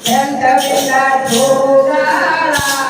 સંત પેલા જોગાળા